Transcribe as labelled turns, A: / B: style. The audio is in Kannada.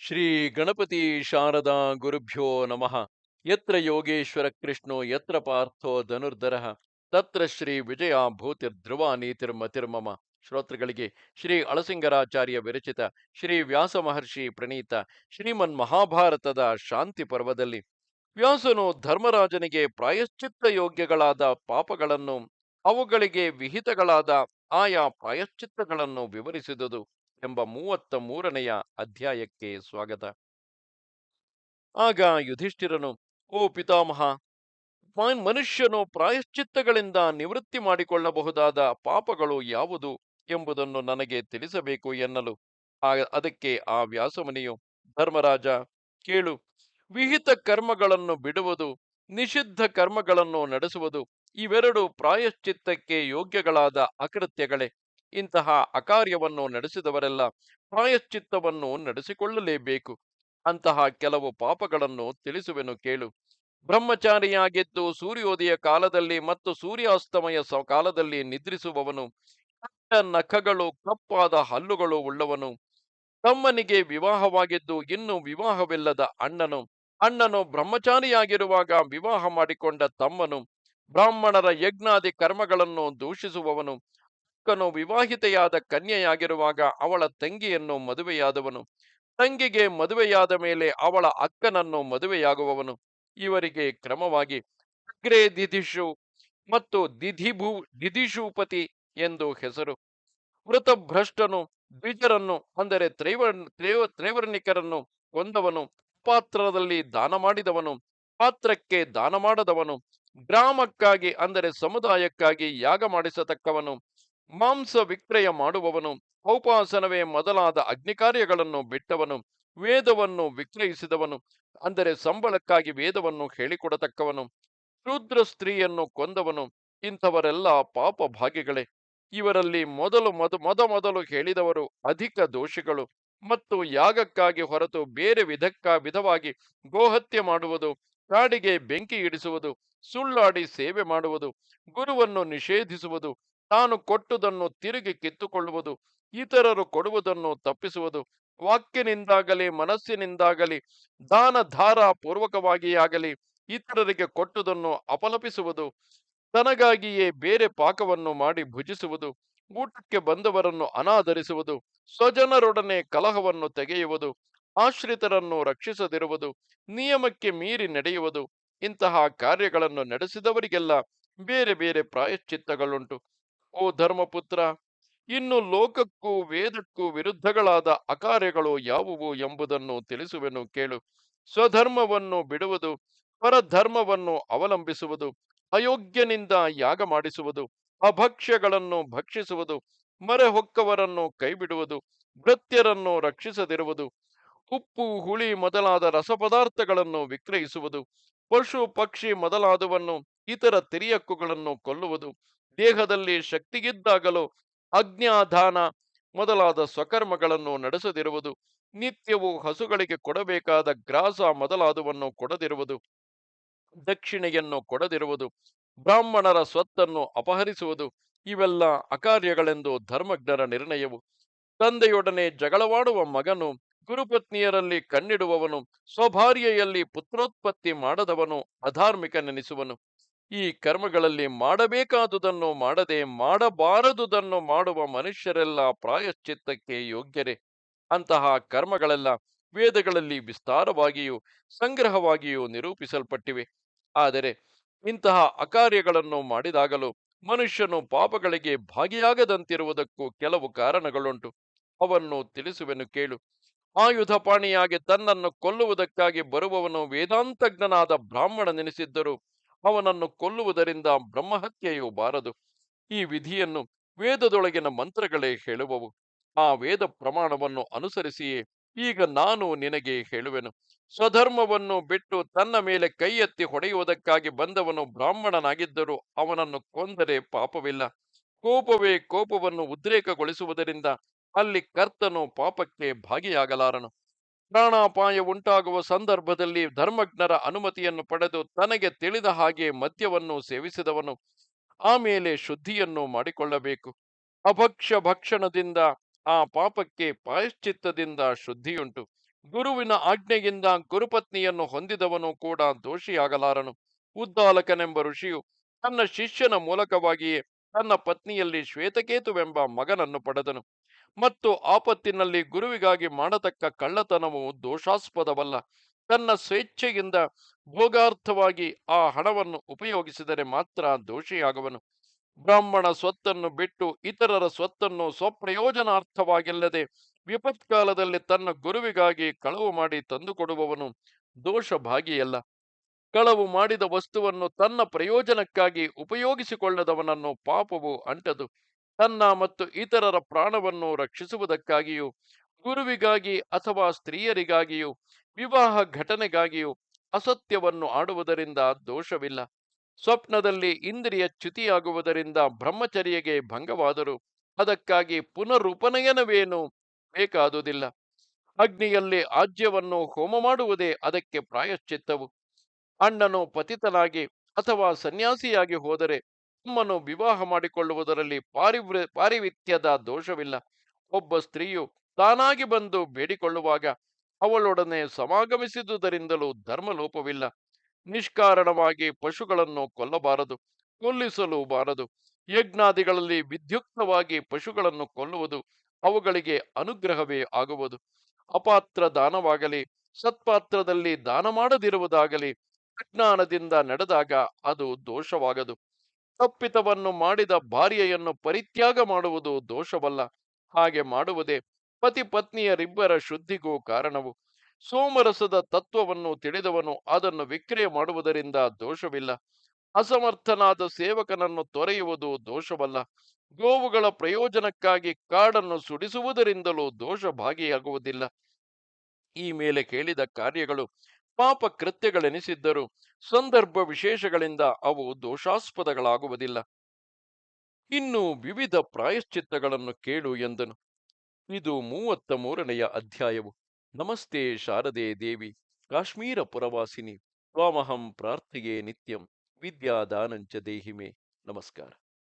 A: ಶ್ರೀ ಗಣಪತಿ ಶಾರದಾ ಗುರುಭ್ಯೋ ನಮಃ. ಯತ್ರ ಯೋಗೇಶ್ವರ ಕೃಷ್ಣೋ, ಯತ್ರ ಪಾರ್ಥೋ ಧನುರ್ಧರಃ. ತತ್ರ ಶ್ರೀ ವಿಜಯ ಭೂತಿರ್ಧ್ರುವ ನೀತಿರ್ಮತಿರ್ಮಮ ಶ್ರೋತೃಗಳಿಗೆ ಶ್ರೀ ಅಳಸಿಂಗರಾಚಾರ್ಯ ವಿರಚಿತ ಶ್ರೀ ವ್ಯಾಸ ಮಹರ್ಷಿ ಪ್ರಣೀತ ಶ್ರೀಮನ್ ಮಹಾಭಾರತದ ಶಾಂತಿ ಪರ್ವದಲ್ಲಿ ವ್ಯಾಸನು ಧರ್ಮರಾಜನಿಗೆ ಪ್ರಾಯಶ್ಚಿತ್ತ ಯೋಗ್ಯಗಳಾದ ಪಾಪಗಳನ್ನು, ಅವುಗಳಿಗೆ ವಿಹಿತಗಳಾದ ಆಯಾ ಪ್ರಾಯಶ್ಚಿತ್ತಗಳನ್ನು ವಿವರಿಸಿದುದು. ಎಂಬ ಮೂವತ್ತ ಮೂರನೆಯ ಅಧ್ಯಾಯಕ್ಕೆ ಸ್ವಾಗತ. ಆಗ ಯುಧಿಷ್ಠಿರನು, ಓ ಪಿತಾಮಹ ಮನುಷ್ಯನು ಪ್ರಾಯಶ್ಚಿತ್ತಗಳಿಂದ ನಿವೃತ್ತಿ ಮಾಡಿಕೊಳ್ಳಬಹುದಾದ ಪಾಪಗಳು ಯಾವುದು ಎಂಬುದನ್ನು ನನಗೆ ತಿಳಿಸಬೇಕು ಎನ್ನಲು. ಅದಕ್ಕೆ ಆ ವ್ಯಾಸಮುನಿಯು, ಧರ್ಮರಾಜ, ಕೇಳು. ವಿಹಿತ ಕರ್ಮಗಳನ್ನು ಬಿಡುವುದು, ನಿಷಿದ್ಧ ಕರ್ಮಗಳನ್ನು ನಡೆಸುವುದು, ಇವೆರಡು ಪ್ರಾಯಶ್ಚಿತ್ತಕ್ಕೆ ಯೋಗ್ಯಗಳಾದ ಅಕೃತ್ಯಗಳೇ. ಇಂತಹ ಅಕಾರ್ಯವನ್ನು ನಡೆಸಿದವರೆಲ್ಲ ಪ್ರಾಯಶ್ಚಿತ್ತವನ್ನು ನಡೆಸಿಕೊಳ್ಳಲೇಬೇಕು. ಅಂತಹ ಕೆಲವು ಪಾಪಗಳನ್ನು ತಿಳಿಸುವೆನು ಕೇಳು. ಬ್ರಹ್ಮಚಾರಿಯಾಗಿದ್ದು ಸೂರ್ಯೋದಯ ಕಾಲದಲ್ಲಿ ಮತ್ತು ಸೂರ್ಯಾಸ್ತಮಯ ಕಾಲದಲ್ಲಿ ನಿದ್ರಿಸುವವನು ನಖಗಳು, ಕಪ್ಪಾದ ಹಲ್ಲುಗಳು ಉಳ್ಳವನು. ತಮ್ಮನಿಗೆ ವಿವಾಹವಾಗಿದ್ದು ಇನ್ನು ವಿವಾಹವಿಲ್ಲದ ಅಣ್ಣನು. ಅಣ್ಣನು ಬ್ರಹ್ಮಚಾರಿಯಾಗಿರುವಾಗ ವಿವಾಹ ಮಾಡಿಕೊಂಡ ತಮ್ಮನು. ಬ್ರಾಹ್ಮಣರ ಯಜ್ಞಾದಿ ಕರ್ಮಗಳನ್ನು ದೂಷಿಸುವವನು. ಅಕ್ಕನು ವಿವಾಹಿತೆಯಾದ ಕನ್ಯೆಯಾಗಿರುವಾಗ ಅವಳ ತಂಗಿಯನ್ನು ಮದುವೆಯಾದವನು. ತಂಗಿಗೆ ಮದುವೆಯಾದ ಮೇಲೆ ಅವಳ ಅಕ್ಕನನ್ನು ಮದುವೆಯಾಗುವವನು. ಇವರಿಗೆ ಕ್ರಮವಾಗಿ ಅಗ್ರೇ ದಿಧಿಷು ಮತ್ತು ದಿಧಿಭೂ, ದಿಧಿಶೂಪತಿ ಎಂದು ಹೆಸರು. ವೃತಭ್ರಷ್ಟನು, ದ್ವಿಜರನ್ನು, ಅಂದರೆ ತ್ರೈವರ್ಣ ತ್ರೈವ, ತ್ರೈವರ್ಣಿಕರನ್ನು ಕೊಂದವನು. ಪಾತ್ರದಲ್ಲಿ ದಾನ ಮಾಡಿದವನು. ಪಾತ್ರಕ್ಕೆ ದಾನ ಮಾಡದವನು. ಗ್ರಾಮಕ್ಕಾಗಿ, ಅಂದರೆ ಸಮುದಾಯಕ್ಕಾಗಿ ಯಾಗ ಮಾಡಿಸತಕ್ಕವನು. ಮಾಂಸ ವಿಕ್ರಯ ಮಾಡುವವನು ಔಪಾಸನವೇ ಮೊದಲಾದ ಅಗ್ನಿಕಾರ್ಯಗಳನ್ನು ಬಿಟ್ಟವನು, ವೇದವನ್ನು ವಿಕ್ರಯಿಸಿದವನು, ಅಂದರೆ ಸಂಬಳಕ್ಕಾಗಿ ವೇದವನ್ನು ಹೇಳಿಕೊಡತಕ್ಕವನು, ಶೂದ್ರ ಸ್ತ್ರೀಯನ್ನು ಕೊಂದವನು, ಇಂಥವರೆಲ್ಲ ಪಾಪ ಭಾಗಿಗಳೇ. ಇವರಲ್ಲಿ ಮೊದಲು ಮೊದ ಮೊದ ಮೊದಲು ಹೇಳಿದವರು ಅಧಿಕ ದೋಷಿಗಳು ಮತ್ತು ಯಾಗಕ್ಕಾಗಿ ಹೊರತು ಬೇರೆ ವಿಧಕ್ಕ, ವಿಧವಾಗಿ ಗೋಹತ್ಯೆ ಮಾಡುವುದು, ಕಾಡಿಗೆ ಬೆಂಕಿ ಇಡಿಸುವುದು, ಸುಳ್ಳಾಡಿ ಸೇವೆ ಮಾಡುವುದು, ಗುರುವನ್ನು ನಿಷೇಧಿಸುವುದು ತಾನು ಕೊಟ್ಟುದನ್ನು ತಿರುಗಿ ಕಿತ್ತುಕೊಳ್ಳುವುದು, ಇತರರು ಕೊಡುವುದನ್ನು ತಪ್ಪಿಸುವುದು, ವಾಕ್ಯನಿಂದಾಗಲಿ, ಮನಸ್ಸಿನಿಂದಾಗಲಿ ದಾನ ಧಾರ ಪೂರ್ವಕವಾಗಿಯಾಗಲಿ ಇತರರಿಗೆ ಕೊಟ್ಟುದನ್ನು ಅಪಲಪಿಸುವುದು, ತನಗಾಗಿಯೇ ಬೇರೆ ಪಾಕವನ್ನು ಮಾಡಿ ಭುಜಿಸುವುದು, ಊಟಕ್ಕೆ ಬಂದವರನ್ನು ಅನಾದರಿಸುವುದು, ಸ್ವಜನರೊಡನೆ ಕಲಹವನ್ನು ತೆಗೆಯುವುದು, ಆಶ್ರಿತರನ್ನು ರಕ್ಷಿಸದಿರುವುದು, ನಿಯಮಕ್ಕೆ ಮೀರಿ ನಡೆಯುವುದು, ಇಂತಹ ಕಾರ್ಯಗಳನ್ನು ನಡೆಸಿದವರಿಗೆಲ್ಲ ಬೇರೆ ಬೇರೆ ಪ್ರಾಯಶ್ಚಿತ್ತಗಳುಂಟು. ಓ ಧರ್ಮಪುತ್ರ, ಇನ್ನು ಲೋಕಕ್ಕೂ ವೇದಕ್ಕೂ ವಿರುದ್ಧಗಳಾದ ಅಕಾರ್ಯಗಳು ಯಾವುವು ಎಂಬುದನ್ನು ತಿಳಿಸುವೆನು ಕೇಳು. ಸ್ವಧರ್ಮವನ್ನು ಬಿಡುವುದು, ಪರಧರ್ಮವನ್ನು ಅವಲಂಬಿಸುವುದು, ಅಯೋಗ್ಯನಿಂದ ಯಾಗ ಮಾಡಿಸುವುದು, ಅಭಕ್ಷ್ಯಗಳನ್ನು ಭಕ್ಷಿಸುವುದು ಮರೆ ಹೊಕ್ಕವರನ್ನು ಕೈಬಿಡುವುದು, ಭೃತ್ಯರನ್ನು ರಕ್ಷಿಸದಿರುವುದು, ಉಪ್ಪು, ಹುಳಿ ಮೊದಲಾದ ರಸಪದಾರ್ಥಗಳನ್ನು ವಿಕ್ರಯಿಸುವುದು, ಪಶು, ಪಕ್ಷಿ ಮೊದಲಾದವನ್ನು ಇತರ ತಿರಿಯಕ್ಕುಗಳನ್ನು ಕೊಲ್ಲುವುದು ದೇಹದಲ್ಲಿ ಶಕ್ತಿಗಿದ್ದಾಗಲೂ ಅಜ್ಞಾಧಾನ ಮೊದಲಾದ ಸ್ವಕರ್ಮಗಳನ್ನು ನಡೆಸದಿರುವುದು, ನಿತ್ಯವೂ ಹಸುಗಳಿಗೆ ಕೊಡಬೇಕಾದ ಗ್ರಾಸ ಮೊದಲಾದವನ್ನು ಕೊಡದಿರುವುದು, ದಕ್ಷಿಣೆಯನ್ನು ಕೊಡದಿರುವುದು, ಬ್ರಾಹ್ಮಣರ ಸ್ವತ್ತನ್ನು ಅಪಹರಿಸುವುದು, ಇವೆಲ್ಲ ಅಕಾರ್ಯಗಳೆಂದು ಧರ್ಮಜ್ಞರ ನಿರ್ಣಯವು. ತಂದೆಯೊಡನೆ ಜಗಳವಾಡುವ ಮಗನು ಗುರುಪತ್ನಿಯರಲ್ಲಿ ಕಣ್ಣಿಡುವವನು, ಸ್ವಭಾರ್ಯೆಯಲ್ಲಿ ಪುತ್ರೋತ್ಪತ್ತಿ ಮಾಡದವನು ಅಧಾರ್ಮಿಕನೆನಿಸುವನು. ಈ ಕರ್ಮಗಳಲ್ಲಿ ಮಾಡಬೇಕಾದುದನ್ನು ಮಾಡದೆ ಮಾಡಬಾರದುದನ್ನು ಮಾಡುವ ಮನುಷ್ಯರೆಲ್ಲ ಪ್ರಾಯಶ್ಚಿತ್ತಕ್ಕೆ ಯೋಗ್ಯರೇ. ಅಂತಹ ಕರ್ಮಗಳೆಲ್ಲ ವೇದಗಳಲ್ಲಿ ವಿಸ್ತಾರವಾಗಿಯೂ ಸಂಗ್ರಹವಾಗಿಯೂ ನಿರೂಪಿಸಲ್ಪಟ್ಟಿವೆ. ಆದರೆ ಇಂತಹ ಅಕಾರ್ಯಗಳನ್ನು ಮಾಡಿದಾಗಲೂ ಮನುಷ್ಯನು ಪಾಪಗಳಿಗೆ ಭಾಗಿಯಾಗದಂತಿರುವುದಕ್ಕೂ ಕೆಲವು ಕಾರಣಗಳುಂಟು. ಅವನ್ನು ತಿಳಿಸುವೆನು ಕೇಳು. ಆಯುಧ ಪಾಣಿಯಾಗಿ ತನ್ನನ್ನು ಕೊಲ್ಲುವುದಕ್ಕಾಗಿ ಬರುವವನು ವೇದಾಂತಜ್ಞನಾದ ಬ್ರಾಹ್ಮಣನೆನಿಸಿದ್ದರೂ. ಅವನನ್ನು ಕೊಲ್ಲುವುದರಿಂದ ಬ್ರಹ್ಮಹತ್ಯೆಯು ಬಾರದು. ಈ ವಿಧಿಯನ್ನು ವೇದದೊಳಗಿನ ಮಂತ್ರಗಳೇ ಹೇಳುವವು. ಆ ವೇದ ಪ್ರಮಾಣವನ್ನು ಅನುಸರಿಸಿಯೇ ಈಗ ನಾನು ನಿನಗೆ ಹೇಳುವೆನು. ಸ್ವಧರ್ಮವನ್ನು ಬಿಟ್ಟು ತನ್ನ ಮೇಲೆ ಕೈ ಎತ್ತಿ ಹೊಡೆಯುವುದಕ್ಕಾಗಿ ಬಂದವನು ಬ್ರಾಹ್ಮಣನಾಗಿದ್ದರೂ ಅವನನ್ನು ಕೊಂದರೆ ಪಾಪವಿಲ್ಲ. ಕೋಪವೇ ಕೋಪವನ್ನು ಉದ್ರೇಕಗೊಳಿಸುವುದರಿಂದ ಅಲ್ಲಿ ಕರ್ತನು ಪಾಪಕ್ಕೆ ಭಾಗಿಯಾಗಲಾರನು. ಪ್ರಾಣಾಪಾಯ ಉಂಟಾಗುವ ಸಂದರ್ಭದಲ್ಲಿ ಧರ್ಮಜ್ಞರ ಅನುಮತಿಯನ್ನು ಪಡೆದು ತನಗೆ ತಿಳಿದ ಹಾಗೆ ಮದ್ಯವನ್ನು ಸೇವಿಸಿದವನು ಆಮೇಲೆ ಶುದ್ಧಿಯನ್ನು ಮಾಡಿಕೊಳ್ಳಬೇಕು. ಅಭಕ್ಷ್ಯ ಭಕ್ಷಣದಿಂದ ಆ ಪಾಪಕ್ಕೆ ಪಾಯಶ್ಚಿತ್ತದಿಂದ ಶುದ್ಧಿಯುಂಟು. ಗುರುವಿನ ಆಜ್ಞೆಯಿಂದ ಗುರುಪತ್ನಿಯನ್ನು ಹೊಂದಿದವನು ಕೂಡ ದೋಷಿಯಾಗಲಾರನು. ಉದ್ದಾಲಕನೆಂಬ ಋಷಿಯು ತನ್ನ ಶಿಷ್ಯನ ಮೂಲಕವಾಗಿಯೇ ತನ್ನ ಪತ್ನಿಯಲ್ಲಿ ಶ್ವೇತಕೇತುವೆಂಬ ಮಗನನ್ನು ಪಡೆದನು. ಮತ್ತು ಆಪತ್ತಿನಲ್ಲಿ ಗುರುವಿಗಾಗಿ ಮಾಡತಕ್ಕ ಕಳ್ಳತನವು ದೋಷಾಸ್ಪದವಲ್ಲ. ತನ್ನ ಸ್ವೇಚ್ಛೆಯಿಂದ ಭೋಗಾರ್ಥವಾಗಿ ಆ ಹಣವನ್ನು ಉಪಯೋಗಿಸಿದರೆ ಮಾತ್ರ ದೋಷಿಯಾಗುವನು. ಬ್ರಾಹ್ಮಣ ಸ್ವತ್ತನ್ನು ಬಿಟ್ಟು ಇತರರ ಸ್ವತ್ತನ್ನು ಸ್ವಪ್ರಯೋಜನಾರ್ಥವಾಗಿಲ್ಲದೆ ವಿಪತ್ಕಾಲದಲ್ಲಿ ತನ್ನ ಗುರುವಿಗಾಗಿ ಕಳವು ಮಾಡಿ ತಂದುಕೊಡುವವನು ದೋಷ ಭಾಗಿಯಲ್ಲ ಕಳವು ಮಾಡಿದ ವಸ್ತುವನ್ನು ತನ್ನ ಪ್ರಯೋಜನಕ್ಕಾಗಿ ಉಪಯೋಗಿಸಿಕೊಳ್ಳದವನನ್ನು ಪಾಪವು ಅಂಟದು. ತನ್ನ ಮತ್ತು ಇತರರ ಪ್ರಾಣವನ್ನು ರಕ್ಷಿಸುವುದಕ್ಕಾಗಿಯೂ, ಗುರುವಿಗಾಗಿ ಅಥವಾ ಸ್ತ್ರೀಯರಿಗಾಗಿಯೂ, ವಿವಾಹ ಘಟನೆಗಾಗಿಯೂ ಅಸತ್ಯವನ್ನು ಆಡುವುದರಿಂದ ದೋಷವಿಲ್ಲ. ಸ್ವಪ್ನದಲ್ಲಿ ಇಂದ್ರಿಯ ಚ್ಯುತಿಯಾಗುವುದರಿಂದ ಬ್ರಹ್ಮಚರ್ಯಗೆ ಭಂಗವಾದರೂ ಅದಕ್ಕಾಗಿ ಪುನರುಪನಯನವೇನು ಬೇಕಾದುದಿಲ್ಲ. ಅಗ್ನಿಯಲ್ಲಿ ಆಜ್ಯವನ್ನು ಹೋಮ ಮಾಡುವುದೇ ಅದಕ್ಕೆ ಪ್ರಾಯಶ್ಚಿತ್ತವು. ಅಣ್ಣನು ಪತಿತನಾಗಿ ಅಥವಾ ಸನ್ಯಾಸಿಯಾಗಿ ಹೋದರೆ ತಮ್ಮನ್ನು ವಿವಾಹ ಮಾಡಿಕೊಳ್ಳುವುದರಲ್ಲಿ ಪಾರಿವೃ ಪಾರಿವಿತ್ಯದ ದೋಷವಿಲ್ಲ. ಒಬ್ಬ ಸ್ತ್ರೀಯು ತಾನಾಗಿ ಬಂದು ಬೇಡಿಕೊಳ್ಳುವಾಗ ಅವಳೊಡನೆ ಸಮಾಗಮಿಸಿದುದರಿಂದಲೂ ಧರ್ಮಲೋಪವಿಲ್ಲ. ನಿಷ್ಕಾರಣವಾಗಿ ಪಶುಗಳನ್ನು ಕೊಲ್ಲಬಾರದು, ಕೊಲ್ಲಿಸಲು ಬಾರದು. ಯಜ್ಞಾದಿಗಳಲ್ಲಿ ವಿದ್ಯುಕ್ತವಾಗಿ ಪಶುಗಳನ್ನು ಕೊಲ್ಲುವುದು ಅವುಗಳಿಗೆ ಅನುಗ್ರಹವೇ ಆಗುವುದು. ಅಪಾತ್ರ ದಾನವಾಗಲಿ, ಸತ್ಪಾತ್ರದಲ್ಲಿ ದಾನ ಮಾಡದಿರುವುದಾಗಲಿ ಅಜ್ಞಾನದಿಂದ ನಡೆದಾಗ ಅದು ದೋಷವಾಗದು. ತಪ್ಪಿತವನ್ನು ಮಾಡಿದ ಭಾರ್ಯೆಯನ್ನು ಪರಿತ್ಯಾಗ ಮಾಡುವುದು ದೋಷವಲ್ಲ. ಹಾಗೆ ಮಾಡುವುದೇ ಪತಿ ಪತ್ನಿಯರಿಬ್ಬರ ಶುದ್ಧಿಗೂ ಕಾರಣವು. ಸೋಮರಸದ ತತ್ವವನ್ನು ತಿಳಿದವನು ಅದನ್ನು ವಿಕ್ರಯ ಮಾಡುವುದರಿಂದ ದೋಷವಿಲ್ಲ. ಅಸಮರ್ಥನಾದ ಸೇವಕನನ್ನು ತೊರೆಯುವುದು ದೋಷವಲ್ಲ. ಗೋವುಗಳ ಪ್ರಯೋಜನಕ್ಕಾಗಿ ಕಾಡನ್ನು ಸುಡಿಸುವುದರಿಂದಲೂ ದೋಷ ಭಾಗಿಯಾಗುವುದಿಲ್ಲ ಈ ಮೇಲೆ ಕೇಳಿದ ಕಾರ್ಯಗಳು ಪಾಪ ಕೃತ್ಯಗಳೆನಿಸಿದ್ದರೂ ಸಂದರ್ಭ ವಿಶೇಷಗಳಿಂದ ಅವು ದೋಷಾಸ್ಪದಗಳಾಗುವುದಿಲ್ಲ. ಇನ್ನು ವಿವಿಧ ಪ್ರಾಯಶ್ಚಿತ್ತಗಳನ್ನು ಕೇಳು ಎಂದನು. ಇದು ಮೂವತ್ತ ಮೂರನೆಯ ಅಧ್ಯಾಯವು. ನಮಸ್ತೆ ಶಾರದೆ ದೇವಿ, ಕಾಶ್ಮೀರ ಪುರವಾಸಿನಿ ಸ್ವಾಮಹಂ ಪ್ರಾರ್ಥಿಯೇ ನಿತ್ಯಂ, ವಿದ್ಯಾದಾನಂಚ ದೇಹಿಮೆ. ನಮಸ್ಕಾರ.